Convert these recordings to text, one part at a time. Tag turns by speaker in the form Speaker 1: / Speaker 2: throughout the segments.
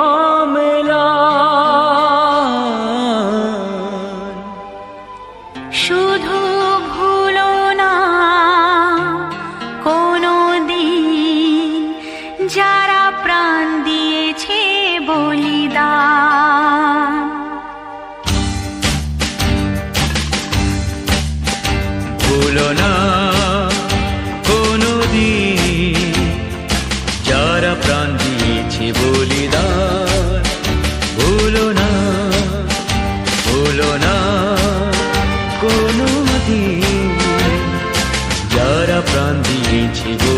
Speaker 1: Oh. chegou.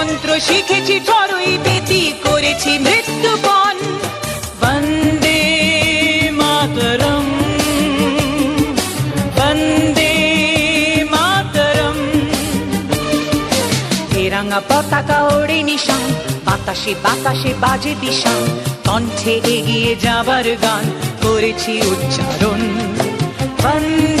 Speaker 2: শিখেছি চড়ুই বেতি করেছি, মৃত্যুপণ। বন্দে মাতরম। বন্দে মাতরম। তেরাঙা পতাকা ওড়ে নিশান, বাতাসে বাতাসে বাজে বিশান কণ্ঠে এগিয়ে যাবার গান করেছি উচ্চারণ। বন্দে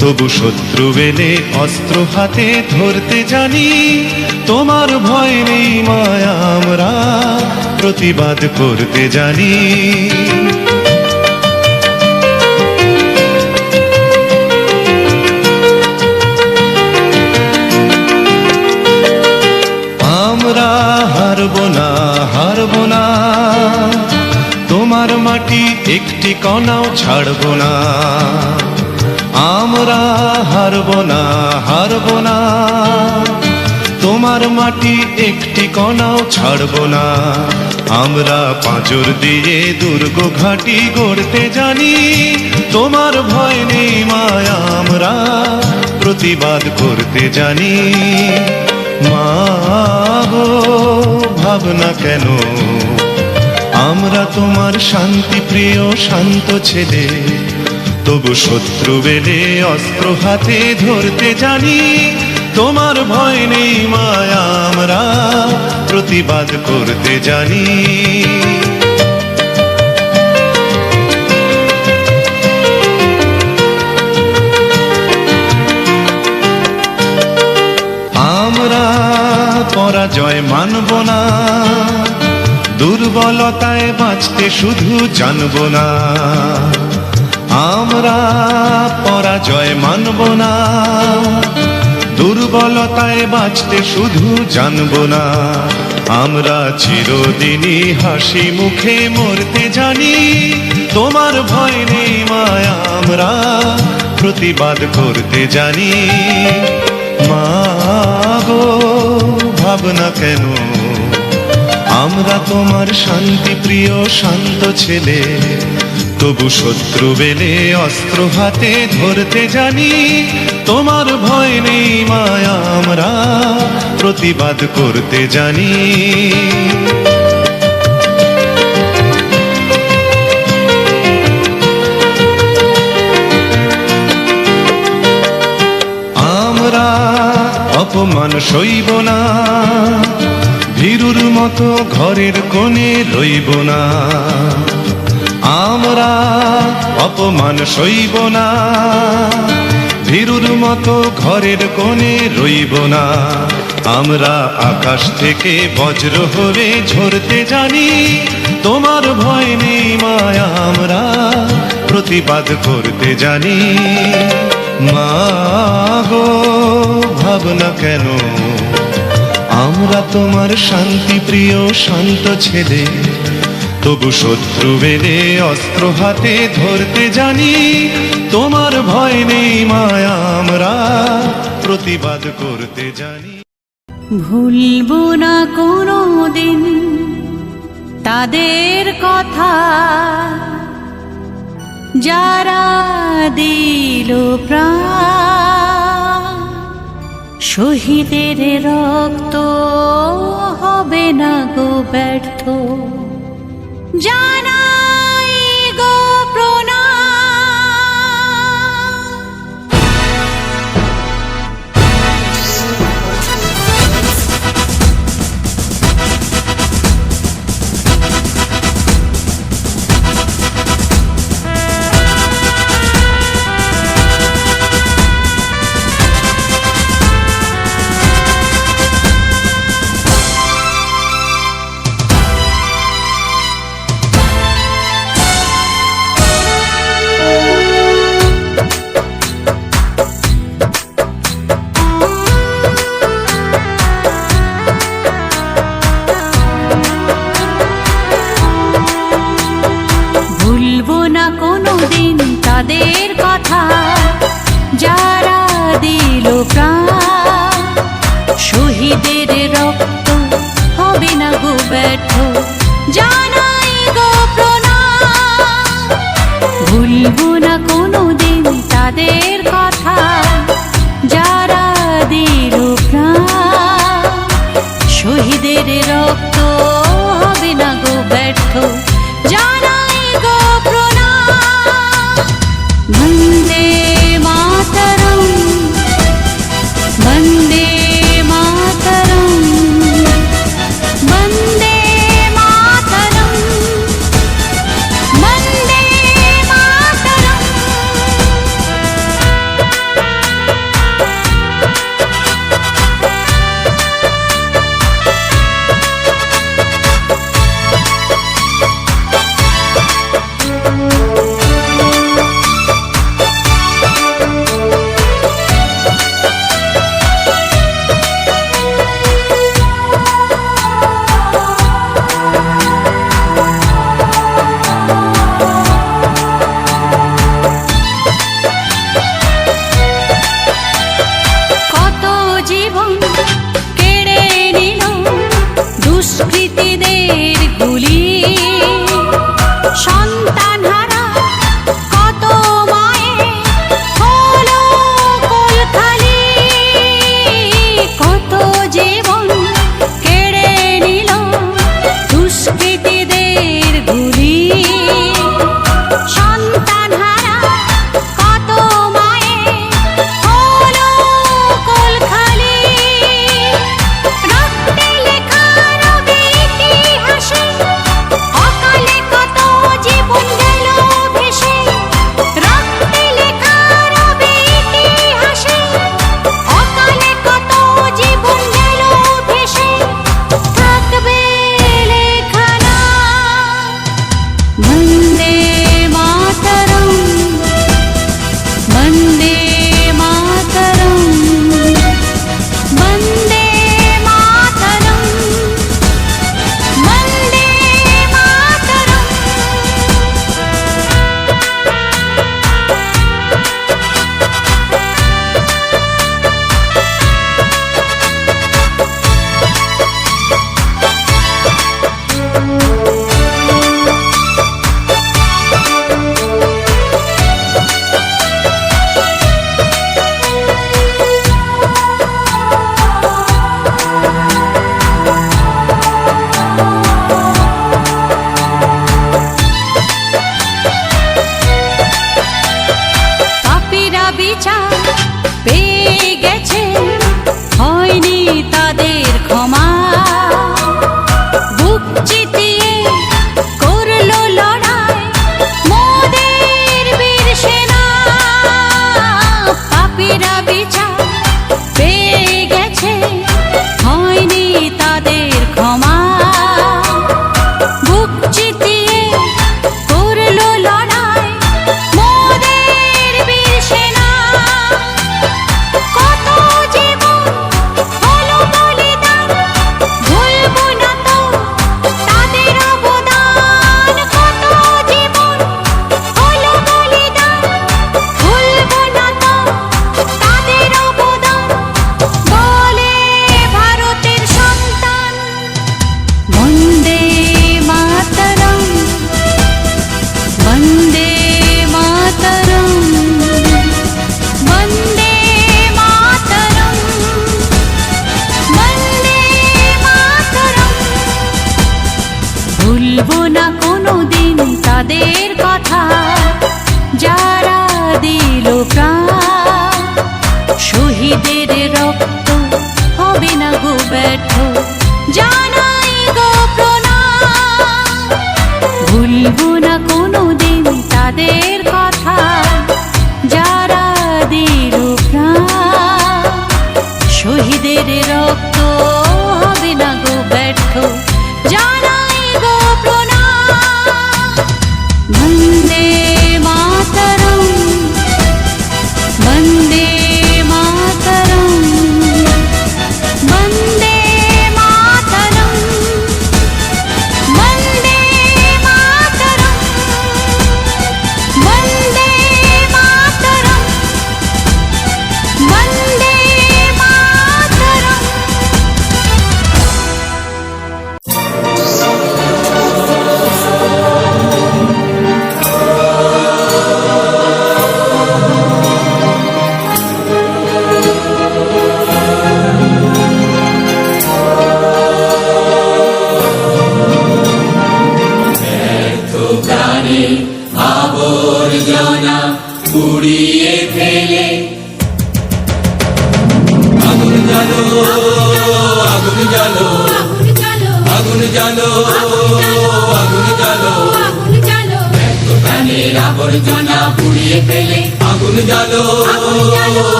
Speaker 3: তবু শত্রু এলে অস্ত্র হাতে ধরতে জানি, তোমার ভয় নেই মায়া আমরা, প্রতিবাদ করতে জানি। আমরা হারব না হারব না, তোমার মাটি একটি কণাও ছাড়ব না। আমরা হারব না হারব না। তোমার মাটি একটি কণাও ছাড়ব না। আমরা পাঁজর দিয়ে দুর্গ ঘাটি গড়তে জানি। তোমার ভয় নেই মায়া, আমরা প্রতিবাদ করতে জানি। মা ভাবনা কেন? আমরা তোমার শান্তি প্রিয় শান্ত ছেলে। তবু শত্রু বেলে অস্ত্র হাতে ধরতে জানি, তোমার ভয় নেই মায়া আমরা, প্রতিবাদ করতে জানি। আমরা পরাজয় মানব না, দুর্বলতায় বাঁচতে শুধু জানব না। আমরা পরাজয় মানব না। দুর্বলতায় বাঁচতে শুধু জানব না। আমরা চিরদিনই হাসি মুখে মরতে জানি। তোমার ভয় নেই মায়া, আমরা প্রতিবাদ করতে জানি। মা গো, ভাবনা কেন আমরা তোমার শান্তি প্রিয় শান্ত ছেলে। তবু শত্রু বেলে অস্ত্র হাতে ধরতে জানি, তোমার ভয় নেই মায়া আমরা, প্রতিবাদ করতে জানি। আমরা অপমান সইব না ভীরুর মতো ঘরের কোণে রইব না। আমরা অপমান সইব না। ভীরুর মতো ঘরের কোণে রইব না। আমরা আকাশ থেকে বজ্র হয়ে ঝরতে জানি। তোমার ভয় নেই মায়া, আমরা প্রতিবাদ করতে জানি। মা গো, ভাবনা কেন আমরা তোমার শান্তি প্রিয় শান্ত ছেলে। তবু শত্রু বেলে অস্ত্র হাতে ধরতে জানি, তোমার ভয় নেই মায়া, আমরা প্রতিবাদ করতে জানি।
Speaker 1: ভুলবো না কোনো দিন তাদের কথা। যারা দিল প্রাণ শহীদের রক্ত হবে না গো ব্যর্থ। জানাই শহীদের রক্ত হবে না গো ব্যর্থ।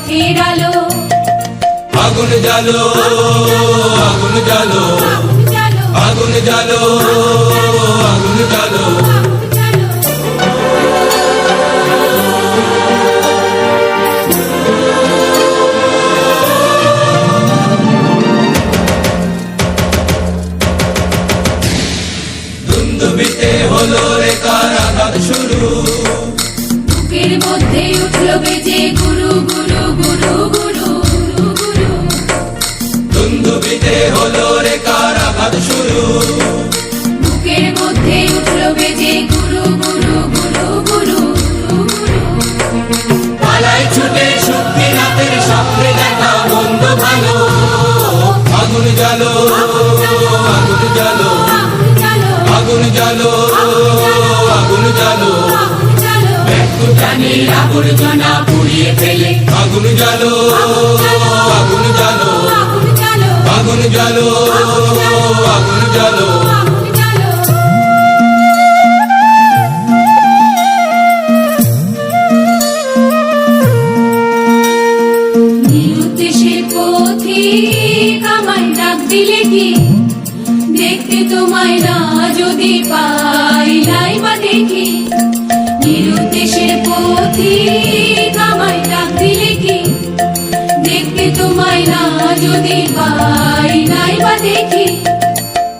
Speaker 4: পথের আলো।
Speaker 1: আগুন জ্বালো আগুন জ্বালো
Speaker 4: আগুন জ্বালো।
Speaker 1: আগুন জ্বালো আগুন দুন্দুবিতে হলো রে কারাঘাত শুরু। দুন্দুবিতে হলো রে কারাঘাত শুরু।
Speaker 4: বুকের মধ্যে উঠল বেজে গুরু গুরু গুরু গুরু গুরু।
Speaker 1: পালাই ছুটে শক্তি রাতের স্বপ্নে দেখা বন্ধ ভালো। আগুন জ্বালো আগুন জ্বালো
Speaker 4: আগুন জ্বালো
Speaker 1: আগুন জ্বালো। আগুন জ্বালো
Speaker 4: আগুন জ্বালো
Speaker 1: আগুন জ্বালো আগুন
Speaker 4: ডাক দিলে কি? দেখতে তোমায় না যদি পাই দেখি।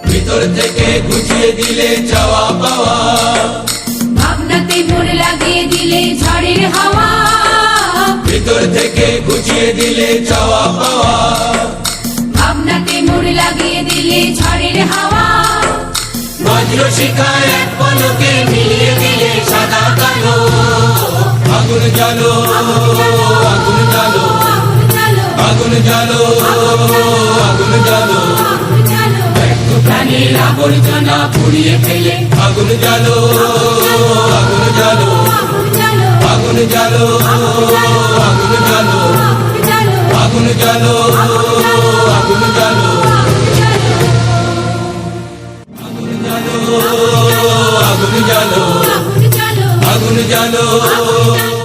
Speaker 1: ভিতর থেকে গুছিয়ে দিলে চাওয়া পাওয়া।
Speaker 4: ভাবনাতে মোড় লাগিয়ে দিলে ঝড়ের হাওয়া।
Speaker 1: ভিতর থেকে গুছিয়ে দিলে চাওয়া পাওয়া।
Speaker 4: ভাবনাতে লাগিয়ে দিলে ঝড়ের হাওয়া।
Speaker 1: বজ্র এক পলকে মিলিয়ে দিলে সাদা কালো। আগুন জ্বালো আগুন জ্বালো
Speaker 4: আগুন জ্বালো
Speaker 1: আগুন প্রাণের আবর্জনা পুড়িয়ে ফেলে আগুন জ্বালো আগুন জ্বালো আগুন জ্বালো
Speaker 4: আগুন জ্বালো
Speaker 1: আগুন জ্বালো আগুন জ্বালো
Speaker 4: আগুন জ্বালো
Speaker 1: আগুন জ্বালো আগুন জ্বালো